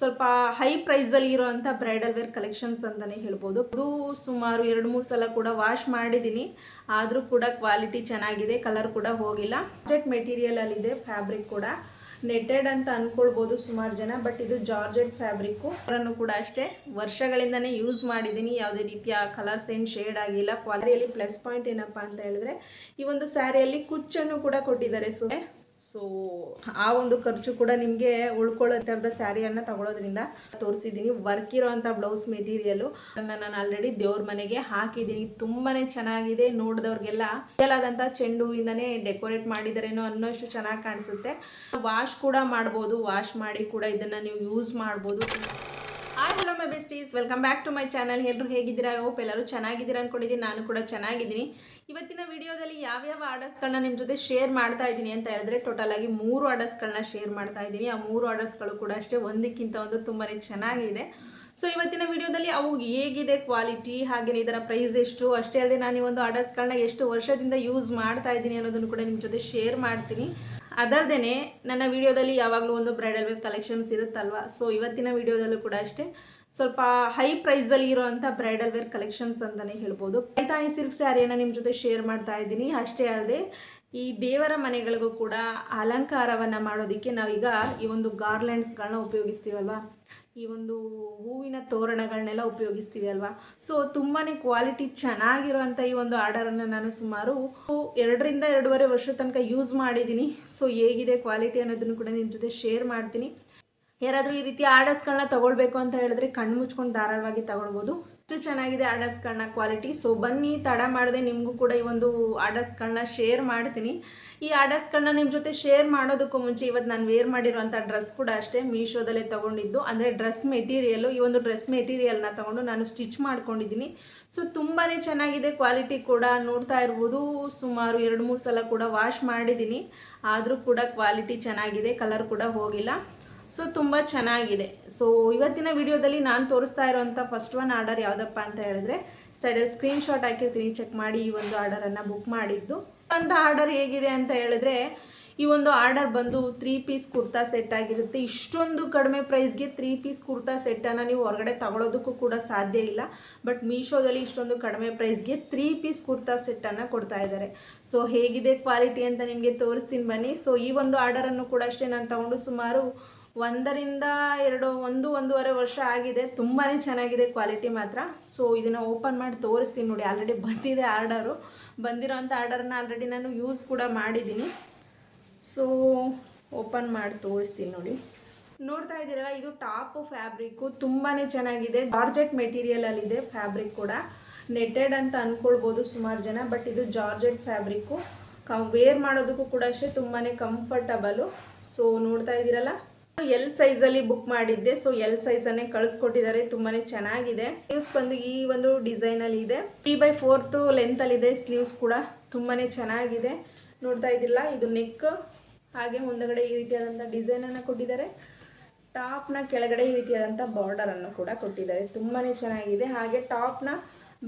ಸ್ವಲ್ಪ ಹೈ ಪ್ರೈಸಲ್ಲಿ ಇರೋವಂಥ ಬ್ರೈಡಲ್ ವೇರ್ ಕಲೆಕ್ಷನ್ಸ್ ಅಂತಲೇ ಹೇಳ್ಬೋದು. ಇದು ಸುಮಾರು ಎರಡು, ಮೂರು ಸಲ ಕೂಡ ವಾಶ್ ಮಾಡಿದ್ದೀನಿ. ಆದರೂ ಕೂಡ ಕ್ವಾಲಿಟಿ ಚೆನ್ನಾಗಿದೆ ಕಲರ್ ಕೂಡ ಹೋಗಿಲ್ಲ. ಜಾರ್ಜೆಟ್ ಮೆಟೀರಿಯಲಲ್ಲಿದೆ ಫ್ಯಾಬ್ರಿಕ್ ಕೂಡ. ನೆಟ್ಟೆಡ್ ಅಂತ ಅಂದ್ಕೊಳ್ಬೋದು ಸುಮಾರು ಜನ ಬಟ್ ಇದು ಜಾರ್ಜೆಟ್ ಫ್ಯಾಬ್ರಿಕ್ಕು ಅದನ್ನು ಕೂಡ ಅಷ್ಟೇ ವರ್ಷಗಳಿಂದನೇ ಯೂಸ್ ಮಾಡಿದ್ದೀನಿ. ಯಾವುದೇ ರೀತಿಯ ಕಲರ್ಸ್ ಏನು ಶೇಡ್ ಆಗಿಲ್ಲ. ಕ್ವಾಲಿಟಿಯಲ್ಲಿ ಪ್ಲಸ್ ಪಾಯಿಂಟ್ ಏನಪ್ಪ ಅಂತ ಹೇಳಿದ್ರೆ, ಈ ಒಂದು ಸ್ಯಾರಿಯಲ್ಲಿ ಕುಚ್ಚನ್ನು ಕೂಡ ಕೊಟ್ಟಿದ್ದಾರೆ. ಸೊ ಸೊ ಆ ಒಂದು ಖರ್ಚು ಕೂಡ ನಿಮಗೆ ಉಳ್ಕೊಳ್ಳೋ ಥರದ ಸ್ಯಾರಿಯನ್ನು ತಗೊಳ್ಳೋದ್ರಿಂದ ತೋರಿಸಿದ್ದೀನಿ. ವರ್ಕ್ ಇರೋವಂಥ ಬ್ಲೌಸ್ ಮೆಟೀರಿಯಲು ನಾನು ಆಲ್ರೆಡಿ ದೇವ್ರ ಮನೆಗೆ ಹಾಕಿದ್ದೀನಿ. ತುಂಬಾ ಚೆನ್ನಾಗಿದೆ. ನೋಡಿದವ್ರಿಗೆಲ್ಲ ಆದಂಥ ಚೆಂಡು ಹೂವಿಂದನೇ ಡೆಕೋರೇಟ್ ಮಾಡಿದಾರೇನೋ ಅನ್ನೋಷ್ಟು ಚೆನ್ನಾಗಿ ಕಾಣಿಸುತ್ತೆ. ವಾಶ್ ಕೂಡ ಮಾಡ್ಬೋದು. ವಾಶ್ ಮಾಡಿ ಕೂಡ ಇದನ್ನು ನೀವು ಯೂಸ್ ಮಾಡ್ಬೋದು. Hi hello my besties welcome back to my channel ಎಲ್ಲರೂ ಹೇಗಿದ್ದೀರಾ? ಹೋಪ್ ಎಲ್ಲರೂ ಚೆನ್ನಾಗಿದ್ದೀರಾ ಅಂದ್ಕೊಂಡಿದ್ದೀನಿ ನಾನು ಕೂಡ ಚೆನ್ನಾಗಿದ್ದೀನಿ. ಇವತ್ತಿನ ವಿಡಿಯೋದಲ್ಲಿ ಯಾವ್ಯಾವ ಆರ್ಡರ್ಸ್ಗಳನ್ನ ನಿಮ್ಮ ಜೊತೆ ಶೇರ್ ಮಾಡ್ತಾ ಇದ್ದೀನಿ ಅಂತ ಹೇಳಿದ್ರೆ ಟೋಟಲ್ ಆಗಿ ಮೂರು ಆರ್ಡರ್ಸ್ಗಳನ್ನ ಶೇರ್ ಮಾಡ್ತಾ ಇದ್ದೀನಿ. ಆ ಮೂರು ಆರ್ಡರ್ಸ್ಗಳು ಕೂಡ ಅಷ್ಟೇ ಒಂದಕ್ಕಿಂತ ಒಂದು ತುಂಬಾ ಚೆನ್ನಾಗಿದೆ. ಸೊ ಇವತ್ತಿನ ವಿಡಿಯೋದಲ್ಲಿ ಅವು ಹೇಗಿದೆ ಕ್ವಾಲಿಟಿ ಹಾಗೆಯೇ ಇದರ ಪ್ರೈಸ್ ಎಷ್ಟು? ಅಷ್ಟೇ ಅಲ್ಲದೆ ನಾನು ಈ ಒಂದು ಆರ್ಡರ್ಸ್ಗಳನ್ನ ಎಷ್ಟು ವರ್ಷದಿಂದ ಯೂಸ್ ಮಾಡ್ತಾ ಇದ್ದೀನಿ ಅನ್ನೋದನ್ನು ಕೂಡ ನಿಮ್ಮ ಜೊತೆ ಶೇರ್ ಮಾಡ್ತೀನಿ. ಅದಲ್ಲದೆ ನನ್ನ ವಿಡಿಯೋದಲ್ಲಿ ಯಾವಾಗಲೂ ಒಂದು ಬ್ರೈಡಲ್ ವೇರ್ ಕಲೆಕ್ಷನ್ಸ್ ಇರುತ್ತಲ್ವ? ಸೊ ಇವತ್ತಿನ ವಿಡಿಯೋದಲ್ಲೂ ಕೂಡ ಅಷ್ಟೇ. ಸ್ವಲ್ಪ ಹೈ ಪ್ರೈಸಲ್ಲಿ ಇರೋವಂಥ ಬ್ರೈಡಲ್ ವೇರ್ ಕಲೆಕ್ಷನ್ಸ್ ಅಂತಲೇ ಹೇಳ್ಬೋದು. ಪೈತಾನಿ ಸಿಲ್ಕ್ ಸ್ಯಾರಿಯನ್ನು ನಿಮ್ಮ ಜೊತೆ ಶೇರ್ ಮಾಡ್ತಾ ಇದ್ದೀನಿ. ಅಷ್ಟೇ ಅಲ್ಲದೆ ಈ ದೇವರ ಮನೆಗಳಿಗೂ ಕೂಡ ಅಲಂಕಾರವನ್ನು ಮಾಡೋದಕ್ಕೆ ನಾವೀಗ ಈ ಒಂದು ಗಾರ್ಲೆಂಡ್ಸ್ಗಳನ್ನ ಉಪಯೋಗಿಸ್ತೀವಲ್ವ? ಈ ಒಂದು ಹೂವಿನ ತೋರಣಗಳನ್ನೆಲ್ಲ ಉಪಯೋಗಿಸ್ತೀವಿ ಅಲ್ವಾ? ಸೊ ತುಂಬಾ ಕ್ವಾಲಿಟಿ ಚೆನ್ನಾಗಿರೋಂಥ ಈ ಒಂದು ಆರ್ಡರನ್ನು ನಾನು ಸುಮಾರು ಎರಡರಿಂದ ಎರಡೂವರೆ ವರ್ಷ ತನಕ ಯೂಸ್ ಮಾಡಿದ್ದೀನಿ ಸೊ ಹೇಗಿದೆ ಕ್ವಾಲಿಟಿ ಅನ್ನೋದನ್ನು ಕೂಡ ನಿಮ್ಮ ಜೊತೆ ಶೇರ್ ಮಾಡ್ತೀನಿ. ಯಾರಾದರೂ ಈ ರೀತಿ ಆರ್ಡರ್ಸ್ಗಳನ್ನ ತೊಗೊಳ್ಬೇಕು ಅಂತ ಹೇಳಿದ್ರೆ ಕಣ್ಣು ಮುಚ್ಕೊಂಡು ಧಾರಾಳವಾಗಿ ತಗೊಳ್ಬೋದು. ಅಷ್ಟು ಚೆನ್ನಾಗಿದೆ ಆರ್ಡರ್ಸ್ಗಳನ್ನ ಕ್ವಾಲಿಟಿ. ಸೊ ಬನ್ನಿ, ತಡ ಮಾಡದೆ ನಿಮಗೂ ಕೂಡ ಈ ಒಂದು ಆರ್ಡರ್ಸ್ಗಳನ್ನ ಶೇರ್ ಮಾಡ್ತೀನಿ. ಈ ಆರ್ಡರ್ಸ್ಗಳನ್ನ ನಿಮ್ಮ ಜೊತೆ ಶೇರ್ ಮಾಡೋದಕ್ಕೂ ಮುಂಚೆ ಇವತ್ತು ನಾನು ವೇರ್ ಮಾಡಿರುವಂಥ ಡ್ರೆಸ್ ಕೂಡ ಅಷ್ಟೇ ಮೀಶೋದಲ್ಲೇ ತೊಗೊಂಡಿದ್ದು. ಅಂದರೆ ಡ್ರೆಸ್ ಮೆಟೀರಿಯಲ್ಲು ಈ ಒಂದು ಡ್ರೆಸ್ ಮೆಟೀರಿಯಲ್ನ ತೊಗೊಂಡು ನಾನು ಸ್ಟಿಚ್ ಮಾಡ್ಕೊಂಡಿದ್ದೀನಿ. ಸೊ ತುಂಬಾ ಚೆನ್ನಾಗಿದೆ ಕ್ವಾಲಿಟಿ ಕೂಡ ನೋಡ್ತಾ ಇರ್ಬೋದು. ಸುಮಾರು ಎರಡು ಮೂರು ಸಲ ಕೂಡ ವಾಶ್ ಮಾಡಿದ್ದೀನಿ. ಆದರೂ ಕೂಡ ಕ್ವಾಲಿಟಿ ಚೆನ್ನಾಗಿದೆ ಕಲರ್ ಕೂಡ ಹೋಗಿಲ್ಲ. ಸೊ ತುಂಬ ಚೆನ್ನಾಗಿದೆ. ಸೊ ಇವತ್ತಿನ ವಿಡಿಯೋದಲ್ಲಿ ನಾನು ತೋರಿಸ್ತಾ ಇರೋವಂಥ ಫಸ್ಟ್ ಒನ್ ಆರ್ಡರ್ ಯಾವುದಪ್ಪ ಅಂತ ಹೇಳಿದ್ರೆ, ಸೈಡಲ್ಲಿ ಸ್ಕ್ರೀನ್ಶಾಟ್ ಹಾಕಿರ್ತೀನಿ ಚೆಕ್ ಮಾಡಿ ಈ ಒಂದು ಆರ್ಡರನ್ನು ಬುಕ್ ಮಾಡಿದ್ದು. ಅಂತ ಆರ್ಡರ್ ಹೇಗಿದೆ ಅಂತ ಹೇಳಿದ್ರೆ, ಈ ಒಂದು ಆರ್ಡರ್ ಬಂದು ತ್ರೀ ಪೀಸ್ ಕುರ್ತಾ ಸೆಟ್ ಆಗಿರುತ್ತೆ. ಇಷ್ಟೊಂದು ಕಡಿಮೆ ಪ್ರೈಸ್ಗೆ ತ್ರೀ ಪೀಸ್ ಕುರ್ತಾ ಸೆಟ್ಟನ್ನು ನೀವು ಹೊರಗಡೆ ತಗೊಳ್ಳೋದಕ್ಕೂ ಕೂಡ ಸಾಧ್ಯ ಇಲ್ಲ. ಬಟ್ ಮೀಶೋದಲ್ಲಿ ಇಷ್ಟೊಂದು ಕಡಿಮೆ ಪ್ರೈಸ್ಗೆ ತ್ರೀ ಪೀಸ್ ಕುರ್ತಾ ಸೆಟ್ಟನ್ನು ಕೊಡ್ತಾ ಇದ್ದಾರೆ. ಸೊ ಹೇಗಿದೆ ಕ್ವಾಲಿಟಿ ಅಂತ ನಿಮಗೆ ತೋರಿಸ್ತೀನಿ ಬನ್ನಿ. ಸೊ ಈ ಒಂದು ಆರ್ಡರನ್ನು ಕೂಡ ಅಷ್ಟೇ ನಾನು ತಗೊಂಡು ಸುಮಾರು ಒಂದರಿಂದ ಎರಡು, ಒಂದು, ಒಂದೂವರೆ ವರ್ಷ ಆಗಿದೆ. ತುಂಬಾ ಚೆನ್ನಾಗಿದೆ ಕ್ವಾಲಿಟಿ ಮಾತ್ರ. ಸೊ ಇದನ್ನು ಓಪನ್ ಮಾಡಿ ತೋರಿಸ್ತೀನಿ ನೋಡಿ. ಆಲ್ರೆಡಿ ಬಂದಿದೆ ಆರ್ಡರು ಬಂದಿರೋಂಥ ಆರ್ಡರ್ನ ಆಲ್ರೆಡಿ ನಾನು ಯೂಸ್ ಕೂಡ ಮಾಡಿದ್ದೀನಿ. ಸೊ ಓಪನ್ ಮಾಡಿ ತೋರಿಸ್ತೀನಿ ನೋಡಿ. ನೋಡ್ತಾ ಇದ್ದೀರಲ್ಲ, ಇದು ಟಾಪ್ ಫ್ಯಾಬ್ರಿಕ್ಕು ತುಂಬಾ ಚೆನ್ನಾಗಿದೆ. ಜಾರ್ಜೆಟ್ ಮೆಟೀರಿಯಲಲ್ಲಿದೆ ಫ್ಯಾಬ್ರಿಕ್ ಕೂಡ. ನೆಟ್ಟೆಡ್ ಅಂತ ಅಂದ್ಕೊಳ್ಬೋದು ಸುಮಾರು ಜನ ಬಟ್ ಇದು ಜಾರ್ಜೆಟ್ ಫ್ಯಾಬ್ರಿಕ್ಕು ಕಂ ವೇರ್ ಮಾಡೋದಕ್ಕೂ ಕೂಡ ಅಷ್ಟೇ ತುಂಬಾ ಕಂಫರ್ಟಬಲು ಸೊ ನೋಡ್ತಾ ಇದ್ದೀರಲ್ಲ? ಎಲ್ ಸೈಜಲ್ಲಿ ಬುಕ್ ಮಾಡಿದ್ದೆ ಸೊ ಎಲ್ ಸೈಜನ್ನೇ ಕಳಿಸ್ಕೊಟ್ಟಿದ್ದಾರೆ, ತುಂಬಾನೇ ಚೆನ್ನಾಗಿದೆ. ಸ್ಲೀವ್ಸ್ ಬಂದು ಈ ಒಂದು ಡಿಸೈನಲ್ಲಿ ಇದೆ. ತ್ರೀ ಬೈ ಅಲ್ಲಿ ಲೆಂತಲ್ಲಿದೆ ಸ್ಲೀವ್ಸ್ ಕೂಡ, ತುಂಬಾನೇ ಚೆನ್ನಾಗಿದೆ. ನೋಡ್ತಾ ಇದ್ದಿಲ್ಲ ಇದು ನೆಕ್ ಹಾಗೆ ಮುಂದಗಡೆ ಈ ರೀತಿಯಾದಂಥ ಡಿಸೈನನ್ನು ಕೊಟ್ಟಿದ್ದಾರೆ. ಟಾಪ್ನ ಕೆಳಗಡೆ ಈ ರೀತಿಯಾದಂತಹ ಬಾರ್ಡರ್ ಅನ್ನು ಕೂಡ ಕೊಟ್ಟಿದ್ದಾರೆ, ತುಂಬಾನೇ ಚೆನ್ನಾಗಿದೆ. ಹಾಗೆ ಟಾಪ್ನ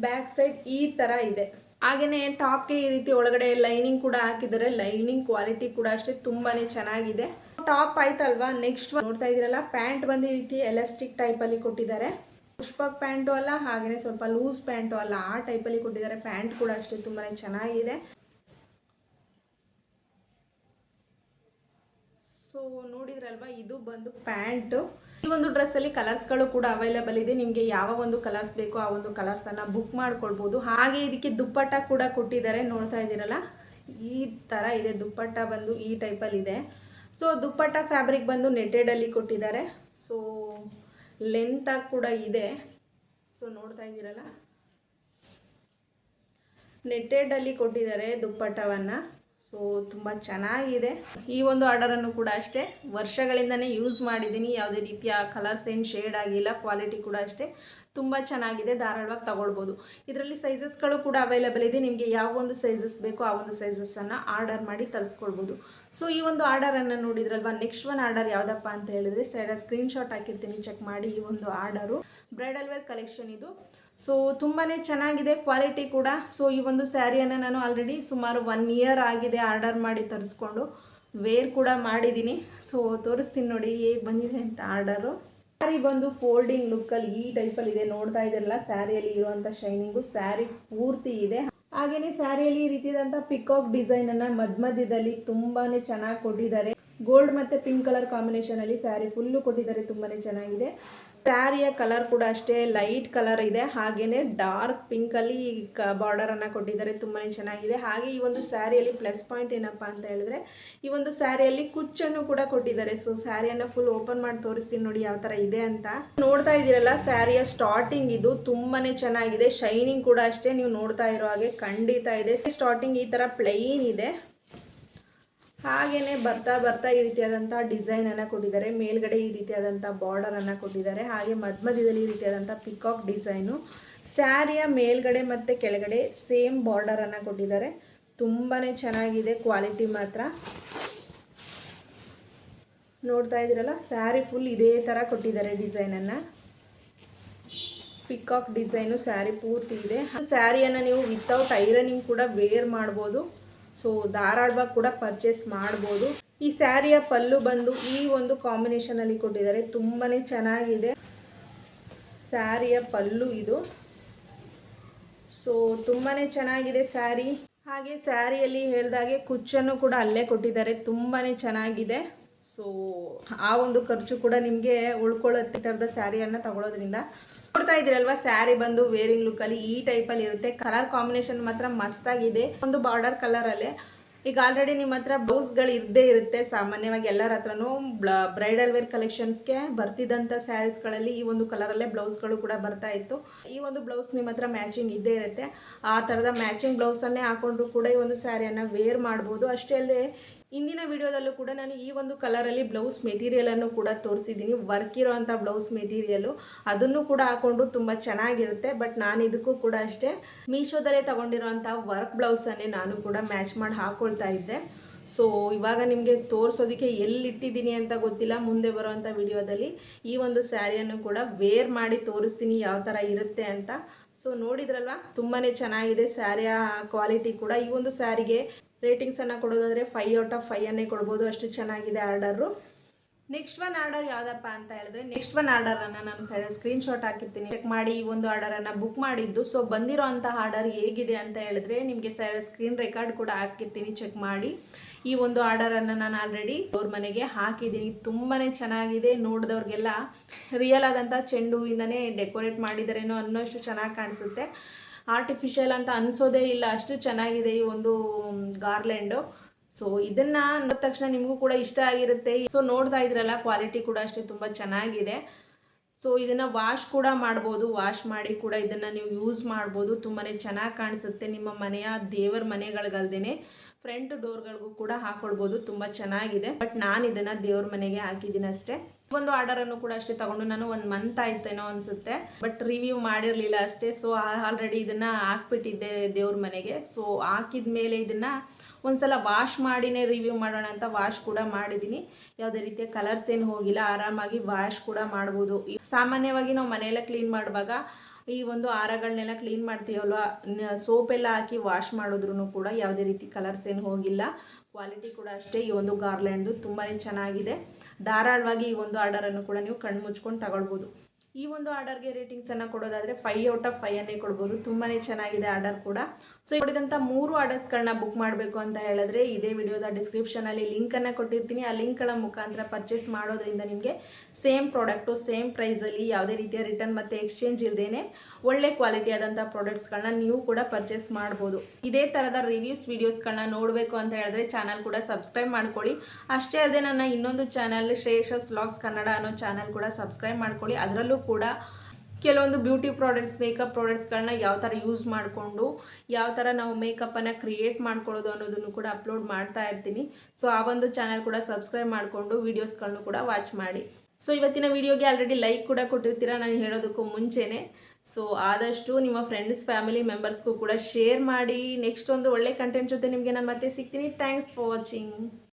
ಬ್ಯಾಕ್ ಸೈಡ್ ಈ ತರ ಇದೆ. ಹಾಗೆಯೇ ಟಾಪ್ಗೆ ಈ ರೀತಿ ಒಳಗಡೆ ಲೈನಿಂಗ್ ಕೂಡ ಹಾಕಿದ್ದಾರೆ. ಲೈನಿಂಗ್ ಕ್ವಾಲಿಟಿ ಕೂಡ ಅಷ್ಟೇ ತುಂಬಾ ಚೆನ್ನಾಗಿದೆ. ಟಾಪ್ ಆಯ್ತಲ್ವಾ? ನೆಕ್ಸ್ಟ್ ನೋಡ್ತಾ ಇದ್ದೀರಲ್ಲ ಪ್ಯಾಂಟ್ ಬಂದು ಈ ರೀತಿ ಎಲಾಸ್ಟಿಕ್ ಟೈಪಲ್ಲಿ ಕೊಟ್ಟಿದ್ದಾರೆ. ಪುಷ್ಪಕ್ ಪ್ಯಾಂಟು ಅಲ್ಲ ಹಾಗೆಯೇ ಸ್ವಲ್ಪ ಲೂಸ್ ಪ್ಯಾಂಟು ಅಲ್ಲ, ಆ ಟೈಪಲ್ಲಿ ಕೊಟ್ಟಿದ್ದಾರೆ. ಪ್ಯಾಂಟ್ ಕೂಡ ಅಷ್ಟೇ ತುಂಬಾ ಚೆನ್ನಾಗಿದೆ. ಸೊ ನೋಡಿದ್ರಲ್ವಾ ಇದು ಬಂದು ಪ್ಯಾಂಟು. ಈ ಒಂದು ಡ್ರೆಸ್ಸಲ್ಲಿ ಕಲರ್ಸ್ಗಳು ಕೂಡ ಅವೈಲೇಬಲ್ ಇದೆ. ನಿಮಗೆ ಯಾವ ಒಂದು ಕಲರ್ಸ್ ಬೇಕೋ ಆ ಒಂದು ಕಲರ್ಸನ್ನು ಬುಕ್ ಮಾಡ್ಕೊಳ್ಬೋದು. ಹಾಗೆ ಇದಕ್ಕೆ ದುಪ್ಪಟ್ಟ ಕೂಡ ಕೊಟ್ಟಿದ್ದಾರೆ. ನೋಡ್ತಾ ಇದ್ದೀರಲ್ಲ? ಈ ಥರ ಇದೆ. ದುಪ್ಪಟ್ಟ ಬಂದು ಈ ಟೈಪಲ್ಲಿ ಇದೆ. ಸೊ ದುಪ್ಪಟ್ಟ ಫ್ಯಾಬ್ರಿಕ್ ಬಂದು ನೆಟೆಡಲ್ಲಿ ಕೊಟ್ಟಿದ್ದಾರೆ. ಸೊ ಲೆಂತಾಗಿ ಕೂಡ ಇದೆ. ಸೊ ನೋಡ್ತಾ ಇದ್ದೀರಲ್ಲ? ನೆಟ್ಟೆಡಲ್ಲಿ ಕೊಟ್ಟಿದ್ದಾರೆ ದುಪ್ಪಟ್ಟವನ್ನು. ಸೊ ತುಂಬ ಚೆನ್ನಾಗಿದೆ. ಈ ಒಂದು ಆರ್ಡರನ್ನು ಕೂಡ ಅಷ್ಟೇ ವರ್ಷಗಳಿಂದನೇ ಯೂಸ್ ಮಾಡಿದ್ದೀನಿ. ಯಾವುದೇ ರೀತಿಯ ಕಲರ್ಸ್ ಏನು ಶೇಡ್ ಆಗಿಲ್ಲ ಕ್ವಾಲಿಟಿ ಕೂಡ ಅಷ್ಟೇ ತುಂಬ ಚೆನ್ನಾಗಿದೆ. ಧಾರಾಳವಾಗಿ ತಗೊಳ್ಬೋದು. ಇದರಲ್ಲಿ ಸೈಜಸ್ಗಳು ಕೂಡ ಅವೈಲೇಬಲ್ ಇದೆ. ನಿಮಗೆ ಯಾವ ಒಂದು ಸೈಜಸ್ ಬೇಕೋ ಆ ಒಂದು ಸೈಜಸ್ಸನ್ನು ಆರ್ಡರ್ ಮಾಡಿ ತರಿಸ್ಕೊಳ್ಬೋದು ಸೊ ಈ ಒಂದು ಆರ್ಡರನ್ನು ನೋಡಿದ್ರಲ್ವಾ? ನೆಕ್ಸ್ಟ್ ಒನ್ ಆರ್ಡರ್ ಯಾವುದಪ್ಪ ಅಂತ ಹೇಳಿದ್ರೆ, ಸೈಡ ಸ್ಕ್ರೀನ್ಶಾಟ್ ಹಾಕಿರ್ತೀನಿ. ಚೆಕ್ ಮಾಡಿ ಈ ಒಂದು ಆರ್ಡರು ಬ್ರೈಡಲ್ ವೇರ್ ಕಲೆಕ್ಷನ್ ಇದು. ಸೊ ತುಂಬಾ ಚೆನ್ನಾಗಿದೆ ಕ್ವಾಲಿಟಿ ಕೂಡ. ಸೊ ಈ ಒಂದು ಸ್ಯಾರಿಯನ್ನು ನಾನು ಆಲ್ರೆಡಿ ಸುಮಾರು ಒನ್ ಇಯರ್ ಆಗಿದೆ ಆರ್ಡರ್ ಮಾಡಿ ತರಿಸ್ಕೊಂಡು. ವೇರ್ ಕೂಡ ಮಾಡಿದ್ದೀನಿ ಸೊ ತೋರಿಸ್ತೀನಿ ನೋಡಿ ಹೇಗೆ ಬಂದಿದೆ ಅಂತ ಆರ್ಡರು ಸ್ಯಾರಿ ಬಂದು ಫೋಲ್ಡಿಂಗ್ ಲುಕ್ಕಲ್ಲಿ ಈ ಟೈಪಲ್ಲಿ ಇದೆ. ನೋಡ್ತಾ ಇದೆಲ್ಲ ಸ್ಯಾರಿಯಲ್ಲಿ ಇರುವಂಥ ಶೈನಿಂಗು ಸ್ಯಾರಿ ಪೂರ್ತಿ ಇದೆ. ಹಾಗೇನೆ ಸ್ಯಾರಿಯಲ್ಲಿ ಈ ರೀತಿಯಾದಂಥ ಪಿಕಾಕ್ ಡಿಸೈನನ್ನು ಮಧ್ಯ ಮಧ್ಯದಲ್ಲಿ ತುಂಬಾನೇ ಚೆನ್ನಾಗಿ ಕೊಟ್ಟಿದ್ದಾರೆ. ಗೋಲ್ಡ್ ಮತ್ತು ಪಿಂಕ್ ಕಲರ್ ಕಾಂಬಿನೇಷನಲ್ಲಿ ಸ್ಯಾರಿ ಫುಲ್ಲು ಕೊಟ್ಟಿದ್ದಾರೆ. ತುಂಬಾನೇ ಚೆನ್ನಾಗಿದೆ. ಸ್ಯಾರಿಯ ಕಲರ್ ಕೂಡ ಅಷ್ಟೇ, ಲೈಟ್ ಕಲರ್ ಇದೆ. ಹಾಗೇನೆ ಡಾರ್ಕ್ ಪಿಂಕ್ ಅಲ್ಲಿ ಬಾರ್ಡರ್ ಅನ್ನ ಕೊಟ್ಟಿದ್ದಾರೆ. ತುಂಬಾನೇ ಚೆನ್ನಾಗಿದೆ. ಹಾಗೆ ಈ ಒಂದು ಸ್ಯಾರಿಯಲ್ಲಿ ಪ್ಲಸ್ ಪಾಯಿಂಟ್ ಏನಪ್ಪಾ ಅಂತ ಹೇಳಿದ್ರೆ, ಈ ಒಂದು ಸ್ಯಾರಿಯಲ್ಲಿ ಕುಚ್ಚನ್ನು ಕೂಡ ಕೊಟ್ಟಿದ್ದಾರೆ. ಸೊ ಸ್ಯಾರಿಯನ್ನ ಫುಲ್ ಓಪನ್ ಮಾಡಿ ತೋರಿಸ್ತೀನಿ ನೋಡಿ ಯಾವ ತರ ಇದೆ ಅಂತ. ನೋಡ್ತಾ ಇದೀರಲ್ಲ ಸ್ಯಾರಿಯ ಸ್ಟಾರ್ಟಿಂಗ್ ಇದು ತುಂಬಾನೇ ಚೆನ್ನಾಗಿದೆ. ಶೈನಿಂಗ್ ಕೂಡ ಅಷ್ಟೇ. ನೀವು ನೋಡ್ತಾ ಇರೋ ಹಾಗೆ ಖಂಡಿತ ಇದೆ. ಸ್ಟಾರ್ಟಿಂಗ್ ಈ ತರ ಪ್ಲೈನ್ ಇದೆ. ಹಾಗೇನೆ ಬರ್ತಾ ಬರ್ತಾ ಈ ರೀತಿಯಾದಂಥ ಡಿಸೈನ್ ಅನ್ನ ಕೊಟ್ಟಿದ್ದಾರೆ. ಮೇಲ್ಗಡೆ ಈ ರೀತಿಯಾದಂಥ ಬಾರ್ಡರ್ ಅನ್ನ ಕೊಟ್ಟಿದ್ದಾರೆ. ಹಾಗೆ ಮಧ್ಯಮಧ್ಯದಲ್ಲಿ ಈ ರೀತಿಯಾದಂಥ ಪಿಕಾಕ್ ಡಿಸೈನು ಸ್ಯಾರಿಯ ಮೇಲ್ಗಡೆ ಮತ್ತು ಕೆಳಗಡೆ ಸೇಮ್ ಬಾರ್ಡರ್ ಅನ್ನ ಕೊಟ್ಟಿದ್ದಾರೆ. ತುಂಬಾ ಚೆನ್ನಾಗಿದೆ ಕ್ವಾಲಿಟಿ ಮಾತ್ರ. ನೋಡ್ತಾ ಇದ್ದೀರಲ್ಲ ಸ್ಯಾರಿ ಫುಲ್ ಇದೇ ಥರ ಕೊಟ್ಟಿದ್ದಾರೆ ಡಿಸೈನನ್ನು ಪಿಕಾಕ್ ಡಿಸೈನು ಸ್ಯಾರಿ ಪೂರ್ತಿ ಇದೆ. ಸ್ಯಾರಿಯನ್ನು ನೀವು ವಿತೌಟ್ ಐರನಿಂಗ್ ಕೂಡ ವೇರ್ ಮಾಡ್ಬೋದು. ಸೊ ಧಾರಾಳವಾಗಿ ಕೂಡ ಪರ್ಚೇಸ್ ಮಾಡ್ಬೋದು. ಈ ಸ್ಯಾರಿಯ ಪಲ್ಲು ಬಂದು ಈ ಒಂದು ಕಾಂಬಿನೇಷನಲ್ಲಿ ಕೊಟ್ಟಿದ್ದಾರೆ. ತುಂಬಾ ಚೆನ್ನಾಗಿದೆ. ಸ್ಯಾರಿಯ ಪಲ್ಲು ಇದು. ಸೊ ತುಂಬಾ ಚೆನ್ನಾಗಿದೆ ಸ್ಯಾರಿ. ಹಾಗೆ ಸ್ಯಾರಿಯಲ್ಲಿ ಹೇಳ್ದಾಗೆ ಕುಚ್ಚನ್ನು ಕೂಡ ಅಲ್ಲೇ ಕೊಟ್ಟಿದ್ದಾರೆ. ತುಂಬಾ ಚೆನ್ನಾಗಿದೆ. ಸೊ ಆ ಒಂದು ಖರ್ಚು ಕೂಡ ನಿಮಗೆ ಉಳ್ಕೊಳ್ಳೋ ಈ ಥರದ ಸ್ಯಾರಿಯನ್ನು ತಗೊಳ್ಳೋದ್ರಿಂದ ನೋಡ್ತಾ ಇದ್ದೀರಲ್ವಾ ಸ್ಯಾರಿ ಬಂದು ವೇರಿಂಗ್ ಲುಕ್ ಅಲ್ಲಿ ಈ ಟೈಪ್ ಅಲ್ಲಿ ಇರುತ್ತೆ. ಕಲರ್ ಕಾಂಬಿನೇಷನ್ ಮಾತ್ರ ಮಸ್ತಾಗಿದೆ ಒಂದು ಬಾರ್ಡರ್ ಕಲರ್ ಅಲ್ಲಿ. ಈಗ ಆಲ್ರೆಡಿ ನಿಮ್ಮ ಹತ್ರ ಬ್ಲೌಸ್ಗಳು ಇದ್ದೇ ಇರುತ್ತೆ. ಸಾಮಾನ್ಯವಾಗಿ ಎಲ್ಲರ ಹತ್ರನೂ ಬ್ರೈಡಲ್ ವೇರ್ ಕಲೆಕ್ಷನ್ಸ್ಗೆ ಬರ್ತಿದ್ದಂಥ ಸ್ಯಾರೀಸ್ಗಳಲ್ಲಿ ಈ ಒಂದು ಕಲರಲ್ಲೇ ಬ್ಲೌಸ್ಗಳು ಕೂಡ ಬರ್ತಾ ಇತ್ತು. ಈ ಒಂದು ಬ್ಲೌಸ್ ನಿಮ್ಮ ಹತ್ರ ಮ್ಯಾಚಿಂಗ್ ಇದ್ದೇ ಇರುತ್ತೆ. ಆ ಥರದ ಮ್ಯಾಚಿಂಗ್ ಬ್ಲೌಸನ್ನೇ ಹಾಕೊಂಡ್ರು ಕೂಡ ಈ ಒಂದು ಸ್ಯಾರಿಯನ್ನು ವೇರ್ ಮಾಡ್ಬೋದು. ಅಷ್ಟೇ ಅಲ್ಲದೆ ಇಂದಿನ ವಿಡಿಯೋದಲ್ಲೂ ಕೂಡ ನಾನು ಈ ಒಂದು ಕಲರಲ್ಲಿ ಬ್ಲೌಸ್ ಮೆಟೀರಿಯಲನ್ನು ಕೂಡ ತೋರಿಸಿದ್ದೀನಿ. ವರ್ಕ್ ಇರೋವಂಥ ಬ್ಲೌಸ್ ಮೆಟೀರಿಯಲು ಅದನ್ನು ಕೂಡ ಹಾಕೊಂಡು ತುಂಬ ಚೆನ್ನಾಗಿರುತ್ತೆ. ಬಟ್ ನಾನು ಇದಕ್ಕೂ ಕೂಡ ಅಷ್ಟೇ ಮೀಶೋದಲ್ಲೇ ತಗೊಂಡಿರೋವಂಥ ವರ್ಕ್ ಬ್ಲೌಸನ್ನೇ ನಾನು ಕೂಡ ಮ್ಯಾಚ್ ಮಾಡಿ ಹಾಕ್ಕೊಳ್ತಾ ಇದ್ದೆ. ಸೊ ಇವಾಗ ನಿಮಗೆ ತೋರಿಸೋದಕ್ಕೆ ಎಲ್ಲಿಟ್ಟಿದ್ದೀನಿ ಅಂತ ಗೊತ್ತಿಲ್ಲ. ಮುಂದೆ ಬರುವಂಥ ವಿಡಿಯೋದಲ್ಲಿ ಈ ಒಂದು ಸ್ಯಾರಿಯನ್ನು ಕೂಡ ವೇರ್ ಮಾಡಿ ತೋರಿಸ್ತೀನಿ ಯಾವ ಥರ ಇರುತ್ತೆ ಅಂತ. ಸೊ ನೋಡಿದ್ರಲ್ವಾ? ತುಂಬಾ ಚೆನ್ನಾಗಿದೆ ಸ್ಯಾರಿಯ ಕ್ವಾಲಿಟಿ ಕೂಡ. ಈ ಒಂದು ಸ್ಯಾರಿಗೆ ರೇಟಿಂಗ್ಸನ್ನು ಕೊಡೋದಾದರೆ ಫೈ ಔಟ್ ಆಫ್ ಫೈಯನ್ನೇ ಕೊಡ್ಬೋದು. ಅಷ್ಟು ಚೆನ್ನಾಗಿದೆ ಆರ್ಡರು. ನೆಕ್ಸ್ಟ್ ಒನ್ ಆರ್ಡರ್ ಯಾವುದಪ್ಪ ಅಂತ ಹೇಳಿದ್ರೆ ನೆಕ್ಸ್ಟ್ ಒನ್ ಆರ್ಡರನ್ನು ನಾನು ಸ್ಕ್ರೀನ್ ಶಾಟ್ ಹಾಕಿರ್ತೀನಿ. ಚೆಕ್ ಮಾಡಿ ಈ ಒಂದು ಆರ್ಡರನ್ನು ಬುಕ್ ಮಾಡಿದ್ದು. ಸೊ ಬಂದಿರೋ ಅಂಥ ಆರ್ಡರ್ ಹೇಗಿದೆ ಅಂತ ಹೇಳಿದ್ರೆ, ನಿಮಗೆ ಸ್ಕ್ರೀನ್ ರೆಕಾರ್ಡ್ ಕೂಡ ಹಾಕಿರ್ತೀನಿ. ಚೆಕ್ ಮಾಡಿ. ಈ ಒಂದು ಆರ್ಡರನ್ನು ನಾನು ಆಲ್ರೆಡಿ ಅವ್ರ ಮನೆಗೆ ಹಾಕಿದ್ದೀನಿ. ತುಂಬಾ ಚೆನ್ನಾಗಿದೆ. ನೋಡಿದವ್ರಿಗೆಲ್ಲ ರಿಯಲ್ ಆದಂಥ ಚೆಂಡು ಹೂವಿಂದನೇ ಡೆಕೋರೇಟ್ ಮಾಡಿದಾರೇನೋ ಅನ್ನೋಷ್ಟು ಚೆನ್ನಾಗಿ ಕಾಣಿಸುತ್ತೆ. ಆರ್ಟಿಫಿಷಿಯಲ್ ಅಂತ ಅನಿಸೋದೇ ಇಲ್ಲ, ಅಷ್ಟು ಚೆನ್ನಾಗಿದೆ ಈ ಒಂದು ಗಾರ್ಲೆಂಡು. ಸೊ ಇದನ್ನ ನೋಡಿದ ತಕ್ಷಣ ನಿಮಗೂ ಕೂಡ ಇಷ್ಟ ಆಗಿರುತ್ತೆ. ಸೊ ನೋಡ್ತಾ ಇದ್ರಲ್ಲ ಕ್ವಾಲಿಟಿ ಕೂಡ ಅಷ್ಟೇ ತುಂಬ ಚೆನ್ನಾಗಿದೆ. ಸೊ ಇದನ್ನು ವಾಶ್ ಕೂಡ ಮಾಡ್ಬೋದು. ವಾಶ್ ಮಾಡಿ ಕೂಡ ಇದನ್ನು ನೀವು ಯೂಸ್ ಮಾಡ್ಬೋದು. ತುಂಬಾ ಚೆನ್ನಾಗಿ ಕಾಣಿಸುತ್ತೆ ನಿಮ್ಮ ಮನೆಯ ದೇವರ ಮನೆಗಳಿಗಲ್ದೇ ಫ್ರಂಟ್ ಡೋರ್ಗಳಿಗೂ ಕೂಡ ಹಾಕೊಳ್ಬೋದು ತುಂಬ ಚೆನ್ನಾಗಿದೆ. ಬಟ್ ನಾನು ಇದನ್ನು ದೇವ್ರ ಮನೆಗೆ ಹಾಕಿದ್ದೀನಿ ಅಷ್ಟೇ ಒಂದು ಆರ್ಡರನ್ನು ಕೂಡ ಅಷ್ಟೇ ತಗೊಂಡು ನಾನು ಒಂದು ಮಂತ್ ಆಯ್ತೇನೋ ಅನಿಸುತ್ತೆ. ಬಟ್ ರಿವ್ಯೂ ಮಾಡಿರಲಿಲ್ಲ ಅಷ್ಟೇ. ಸೊ ಆಲ್ರೆಡಿ ಇದನ್ನ ಹಾಕ್ಬಿಟ್ಟಿದ್ದೆ ದೇವ್ರ ಮನೆಗೆ. ಸೊ ಹಾಕಿದ ಮೇಲೆ ಇದನ್ನು ಒಂದ್ಸಲ ವಾಶ್ ಮಾಡಿನೇ ರಿವ್ಯೂ ಮಾಡೋಣ ಅಂತ ವಾಶ್ ಕೂಡ ಮಾಡಿದ್ದೀನಿ. ಯಾವುದೇ ರೀತಿಯ ಕಲರ್ಸ್ ಏನು ಹೋಗಿಲ್ಲ, ಆರಾಮಾಗಿ ವಾಶ್ ಕೂಡ ಮಾಡ್ಬೋದು. ಸಾಮಾನ್ಯವಾಗಿ ನಾವು ಮನೆಯೆಲ್ಲ ಕ್ಲೀನ್ ಮಾಡುವಾಗ ಈ ಒಂದು ಆರಗಳನ್ನೆಲ್ಲ ಕ್ಲೀನ್ ಮಾಡ್ತೀವಲ್ವ? ಸೋಪೆಲ್ಲ ಹಾಕಿ ವಾಶ್ ಮಾಡಿದ್ರು ಕೂಡ ಯಾವುದೇ ರೀತಿ ಕಲರ್ಸ್ ಏನು ಹೋಗಿಲ್ಲ. ಕ್ವಾಲಿಟಿ ಕೂಡ ಅಷ್ಟೇ ಈ ಒಂದು ಗಾರ್ಲ್ಯಾಂಡು ತುಂಬಾ ಚೆನ್ನಾಗಿದೆ. ಧಾರಾಳವಾಗಿ ಈ ಒಂದು ಆರ್ಡರನ್ನು ಕೂಡ ನೀವು ಕಣ್ಣು ಮುಚ್ಕೊಂಡು ತಗೊಳ್ಬೋದು. ಈ ಒಂದು ಆರ್ಡರ್ಗೆ ರೇಟಿಂಗ್ಸನ್ನು ಕೊಡೋದಾದರೆ ಫೈ ಔಟ್ ಆಫ್ ಫೈವ್ ಅನ್ನೇ ಕೊಡ್ಬೋದು. ತುಂಬಾ ಚೆನ್ನಾಗಿದೆ ಆರ್ಡರ್ ಕೂಡ. ಸೊ ನೋಡಿದಂಥ ಮೂರು ಆರ್ಡರ್ಸ್ಗಳನ್ನ ಬುಕ್ ಮಾಡಬೇಕು ಅಂತ ಹೇಳಿದ್ರೆ ಇದೇ ವಿಡಿಯೋದ ಡಿಸ್ಕ್ರಿಪ್ಷನಲ್ಲಿ ಲಿಂಕನ್ನು ಕೊಟ್ಟಿರ್ತೀನಿ. ಆ ಲಿಂಕ್ಗಳ ಮುಖಾಂತರ ಪರ್ಚೇಸ್ ಮಾಡೋದ್ರಿಂದ ನಿಮಗೆ ಸೇಮ್ ಪ್ರಾಡಕ್ಟು ಸೇಮ್ ಪ್ರೈಸಲ್ಲಿ ಯಾವುದೇ ರೀತಿಯ ರಿಟರ್ನ್ ಮತ್ತು ಎಕ್ಸ್ಚೇಂಜ್ ಇಲ್ಲದೇನೆ ಒಳ್ಳೆ ಕ್ವಾಲಿಟಿ ಆದಂಥ ಪ್ರಾಡಕ್ಟ್ಸ್ಗಳನ್ನ ನೀವು ಕೂಡ ಪರ್ಚೇಸ್ ಮಾಡ್ಬೋದು. ಇದೇ ಥರದ ರಿವ್ಯೂಸ್ ವೀಡಿಯೋಸ್ಗಳನ್ನ ನೋಡಬೇಕು ಅಂತ ಹೇಳಿದ್ರೆ ಚಾನಲ್ ಕೂಡ ಸಬ್ಸ್ಕ್ರೈಬ್ ಮಾಡ್ಕೊಳ್ಳಿ. ಅಷ್ಟೇ ಅಲ್ಲದೆ ನನ್ನ ಇನ್ನೊಂದು ಚಾನಲ್ ಶ್ರೇಷಸ್ ವ್ಲಾಗ್ಸ್ ಕನ್ನಡ ಅನ್ನೋ ಚಾನಲ್ ಕೂಡ ಸಬ್ಸ್ಕ್ರೈಬ್ ಮಾಡ್ಕೊಳ್ಳಿ. ಅದರಲ್ಲೂ ಕೂಡ ಕೆಲವೊಂದು ಬ್ಯೂಟಿ ಪ್ರಾಡಕ್ಟ್ಸ್, ಮೇಕಪ್ ಪ್ರಾಡಕ್ಟ್ಸ್ಗಳನ್ನ ಯಾವ ಥರ ಯೂಸ್ ಮಾಡಿಕೊಂಡು, ಯಾವ ಥರ ನಾವು ಮೇಕಪ್ಪನ್ನು ಕ್ರಿಯೇಟ್ ಮಾಡ್ಕೊಳ್ಳೋದು ಅನ್ನೋದನ್ನು ಕೂಡ ಅಪ್ಲೋಡ್ ಮಾಡ್ತಾ ಇರ್ತೀನಿ. ಸೊ, ಆ ಒಂದು ಚಾನಲ್ ಕೂಡ ಸಬ್ಸ್ಕ್ರೈಬ್ ಮಾಡಿಕೊಂಡು ವೀಡಿಯೋಸ್ಗಳನ್ನು ಕೂಡ ವಾಚ್ ಮಾಡಿ. ಸೊ, ಇವತ್ತಿನ ವಿಡಿಯೋಗೆ ಆಲ್ರೆಡಿ ಲೈಕ್ ಕೂಡ ಕೊಟ್ಟಿರ್ತೀರಾ ನಾನು ಹೇಳೋದಕ್ಕೂ ಮುಂಚೆನೇ. ಸೊ, ಆದಷ್ಟು ನಿಮ್ಮ ಫ್ರೆಂಡ್ಸ್, ಫ್ಯಾಮಿಲಿ ಮೆಂಬರ್ಸ್ಗೂ ಕೂಡ ಶೇರ್ ಮಾಡಿ. ನೆಕ್ಸ್ಟ್ ಒಂದು ಒಳ್ಳೆ ಕಂಟೆಂಟ್ ಜೊತೆ ನಿಮಗೆ ನಾನು ಮತ್ತೆ ಸಿಗ್ತೀನಿ. Thanks for watching.